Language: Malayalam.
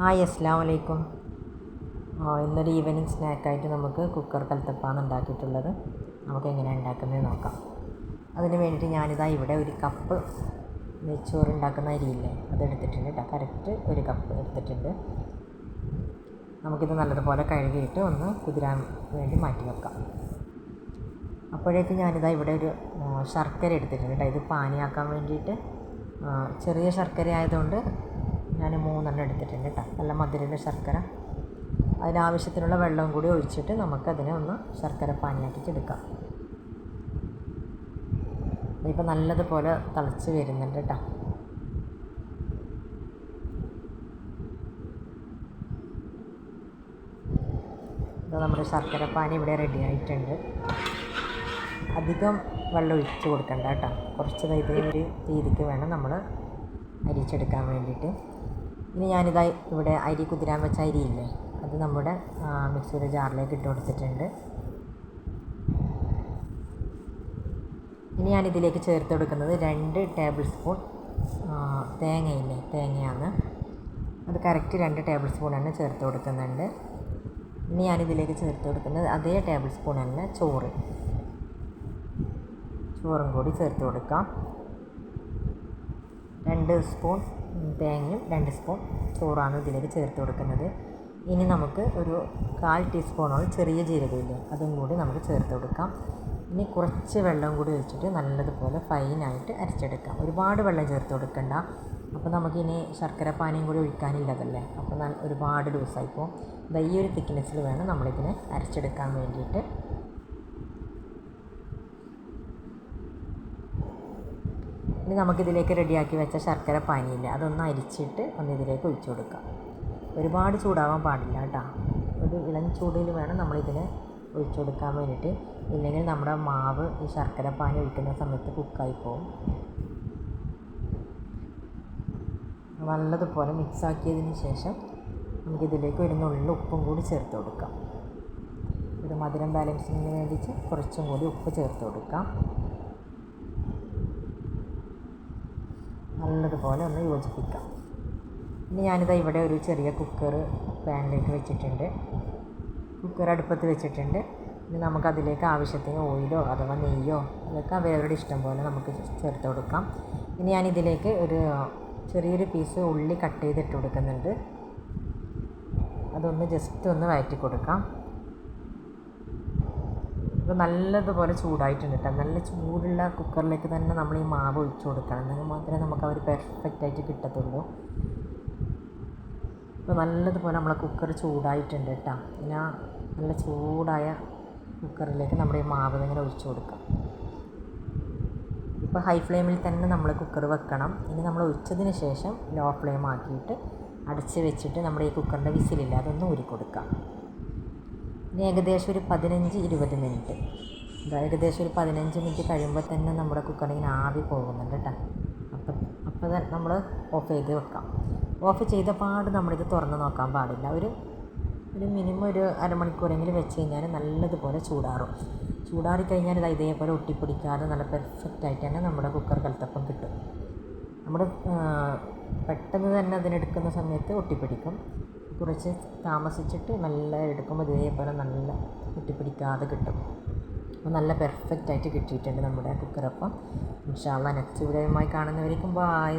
ഹായ് അസ്സാം വലൈക്കും ഇന്നൊരു ഈവനിങ് സ്നാക്കായിട്ട് നമുക്ക് കുക്കർ കൽത്തപ്പാണ് ഉണ്ടാക്കിയിട്ടുള്ളത്. നമുക്ക് എങ്ങനെയാണ് ഉണ്ടാക്കുന്നത് നോക്കാം. അതിന് വേണ്ടിയിട്ട് ഞാനിതാ ഇവിടെ ഒരു കപ്പ് നെയ്ച്ചോറ് ഉണ്ടാക്കുന്ന അരിയില്ലേ അതെടുത്തിട്ടുണ്ട് കേട്ടോ. കറക്റ്റ് ഒരു കപ്പ് എടുത്തിട്ടുണ്ട്. നമുക്കിത് നല്ലതുപോലെ കഴുകിയിട്ട് ഒന്ന് കുതിരാൻ വേണ്ടി മാറ്റി വെക്കാം. അപ്പോഴേക്ക് ഞാനിതാ ഇവിടെ ഒരു ശർക്കര എടുത്തിട്ടുണ്ട് കേട്ടോ. ഇത് പാനിയാക്കാൻ വേണ്ടിയിട്ട് ചെറിയ ശർക്കര ആയതുകൊണ്ട് ഞാൻ മൂന്നെണ്ണം എടുത്തിട്ടുണ്ട് കേട്ടോ. നല്ല മധുരമുള്ള ശർക്കര. അതിനാവശ്യത്തിനുള്ള വെള്ളം കൂടി ഒഴിച്ചിട്ട് നമുക്കതിനെ ഒന്ന് ശർക്കര പാനിയാക്കിച്ചെടുക്കാം ഇതിപ്പോൾ നല്ലതുപോലെ തിളച്ച് വരുന്നുണ്ട് കേട്ടോ. ഇത് നമ്മുടെ ശർക്കര പാനി ഇവിടെ റെഡി ആയിട്ടുണ്ട്. അധികം വെള്ളം ഒഴിച്ച് കൊടുക്കണ്ട കേട്ടോ. കുറച്ച് ഇതേ ഒരു രീതിക്ക് വേണം നമ്മൾ അരിച്ചെടുക്കാൻ വേണ്ടിയിട്ട്. ഇനി ഞാനിതാ ഇവിടെ അരി കുതിരാൻ വെച്ച അരിയില്ലേ അത് നമ്മുടെ മിക്സിയുടെ ജാറിലേക്ക് ഇട്ട് കൊടുത്തിട്ടുണ്ട്. ഇനി ഞാനിതിലേക്ക് ചേർത്ത് കൊടുക്കുന്നത് രണ്ട് ടേബിൾ സ്പൂൺ തേങ്ങയില്ലേ? തേങ്ങയാണ്. അത് കറക്റ്റ് രണ്ട് ടേബിൾ സ്പൂൺ ആണ് ചേർത്ത് കൊടുക്കുന്നുണ്ട്. ഇനി ഞാനിതിലേക്ക് ചേർത്ത് കൊടുക്കുന്നത് അതേ ടേബിൾ സ്പൂൺ തന്നെ ചോറ്. ചോറും കൂടി ചേർത്ത് കൊടുക്കാം. രണ്ട് സ്പൂൺ തേങ്ങയും രണ്ട് സ്പൂൺ ചോറാണ് ഇതിലേക്ക് ചേർത്ത് കൊടുക്കുന്നത്. ഇനി നമുക്ക് ഒരു കാൽ ടീസ്പൂണോളം ചെറിയ ജീരകമില്ലേ അതും കൂടി നമുക്ക് ചേർത്ത് കൊടുക്കാം. ഇനി കുറച്ച് വെള്ളം കൂടി ഒഴിച്ചിട്ട് നല്ലതുപോലെ ഫൈനായിട്ട് അരച്ചെടുക്കാം. ഒരുപാട് വെള്ളം ചേർത്ത് കൊടുക്കണ്ട. അപ്പോൾ നമുക്കിനി ശർക്കര പാനിയും കൂടി ഒഴിക്കാനില്ലതല്ലേ? അപ്പോൾ ഒരുപാട് ലൂസായിപ്പോൾ ഈ ഒരു തിക്നെസ്സിൽ വേണം നമ്മളിതിനെ അരച്ചെടുക്കാൻ വേണ്ടിയിട്ട്. ഇനി നമുക്കിതിലേക്ക് റെഡിയാക്കി വെച്ച ശർക്കര പാനിയില്ല അതൊന്ന് അരിച്ചിട്ട് ഒന്ന് ഇതിലേക്ക് ഒഴിച്ചു കൊടുക്കാം. ഒരുപാട് ചൂടാവാൻ പാടില്ല കേട്ടോ. ഒരു ഇളം ചൂടിൽ വേണം നമ്മളിതിനെ ഒഴിച്ചു കൊടുക്കാൻ വേണ്ടിയിട്ട്. ഇല്ലെങ്കിൽ നമ്മുടെ മാവ് ഈ ശർക്കര പാനി ഒഴിക്കുന്ന സമയത്ത് കുക്കായി പോകും നല്ലതുപോലെ മിക്സാക്കിയതിന് ശേഷം നമുക്കിതിലേക്ക് ഒരു നുള്ളിൽ ഉപ്പും കൂടി ചേർത്ത് കൊടുക്കാം. ഒരു മധുരം ബാലൻസിങ്ങിന് വേണ്ടിയിട്ട് കുറച്ചും കൂടി ഉപ്പ് ചേർത്ത് കൊടുക്കാം. നല്ലതുപോലെ ഒന്ന് യോജിപ്പിക്കാം. ഇനി ഞാനിതാ ഇവിടെ ഒരു ചെറിയ കുക്കർ പാനിലേക്ക് വെച്ചിട്ടുണ്ട്. കുക്കർ അടുപ്പത്ത് വെച്ചിട്ടുണ്ട്. ഇനി നമുക്കതിലേക്ക് ആവശ്യത്തിന് ഓയിലോ അഥവാ നെയ്യോ അതൊക്കെ അവരവരുടെ ഇഷ്ടം പോലെ നമുക്ക് ചേർത്ത് കൊടുക്കാം. ഇനി ഞാനിതിലേക്ക് ഒരു ചെറിയൊരു പീസ് ഉള്ളി കട്ട് ചെയ്തിട്ട് കൊടുക്കുന്നുണ്ട്. അതൊന്ന് ജസ്റ്റ് ഒന്ന് വഴറ്റി കൊടുക്കാം അപ്പോൾ നല്ലതുപോലെ ചൂടായിട്ടുണ്ട് കേട്ടോ. നല്ല ചൂടുള്ള കുക്കറിലേക്ക് തന്നെ നമ്മൾ ഈ മാവ് ഒഴിച്ചു കൊടുക്കണം. എന്നാൽ മാത്രമേ നമുക്ക് അവർ പെർഫെക്റ്റ് ആയിട്ട് കിട്ടത്തുള്ളൂ. അപ്പോൾ നല്ലതുപോലെ നമ്മളെ കുക്കർ ചൂടായിട്ടുണ്ട് കേട്ടോ. പിന്നെ നല്ല ചൂടായ കുക്കറിലേക്ക് നമ്മുടെ ഈ മാവ് ഇങ്ങനെ ഒഴിച്ചു കൊടുക്കാം. ഇപ്പോൾ ഹൈ ഫ്ലെയിമിൽ തന്നെ നമ്മൾ കുക്കർ വെക്കണം. ഇനി നമ്മൾ ഒഴിച്ചതിന് ശേഷം ലോ ഫ്ലെയിം ആക്കിയിട്ട് അടച്ച് വെച്ചിട്ട് നമ്മുടെ ഈ കുക്കറിന്റെ വിസിലില്ല അതൊന്നും ഊരി കൊടുക്കാം ഇനി ഏകദേശം ഒരു പതിനഞ്ച് ഇരുപത് മിനിറ്റ്. ഏകദേശം ഒരു പതിനഞ്ച് മിനിറ്റ് കഴിയുമ്പോൾ തന്നെ നമ്മുടെ കുക്കറിങ്ങനെ ആവി പോകുന്നുണ്ട് കേട്ടോ അപ്പം അപ്പോൾ തന്നെ നമ്മൾ ഓഫ് ചെയ്ത് വെക്കാം. ഓഫ് ചെയ്ത പാട് നമ്മളിത് തുറന്ന് നോക്കാൻ പാടില്ല. ഒരു ഒരു മിനിമം ഒരു അരമണിക്കൂറെങ്കിലും വെച്ച് കഴിഞ്ഞാൽ നല്ലതുപോലെ ചൂടാറും. ചൂടാറി കഴിഞ്ഞാൽ ഇത് ഇതേപോലെ ഒട്ടിപ്പിടിക്കാതെ നല്ല പെർഫെക്റ്റ് ആയിട്ട് തന്നെ നമ്മുടെ കുക്കർ കലത്തപ്പം കിട്ടും. നമ്മൾ പെട്ടെന്ന് തന്നെ അതിനെടുക്കുന്ന സമയത്ത് ഒട്ടിപ്പിടിക്കും. കുറച്ച് താമസിച്ചിട്ട് നല്ല എടുക്കുമ്പോൾ ഇതേപോലെ നല്ല ഒട്ടിപ്പിടിക്കാതെ കിട്ടും. അപ്പോൾ നല്ല പെർഫെക്റ്റായിട്ട് കിട്ടിയിട്ടുണ്ട് നമ്മുടെ കുക്കറപ്പം ഇൻഷാല്ല നെക്സ്റ്റ് വീഡിയോയുമായി കാണുന്നവരേക്കും ബായ്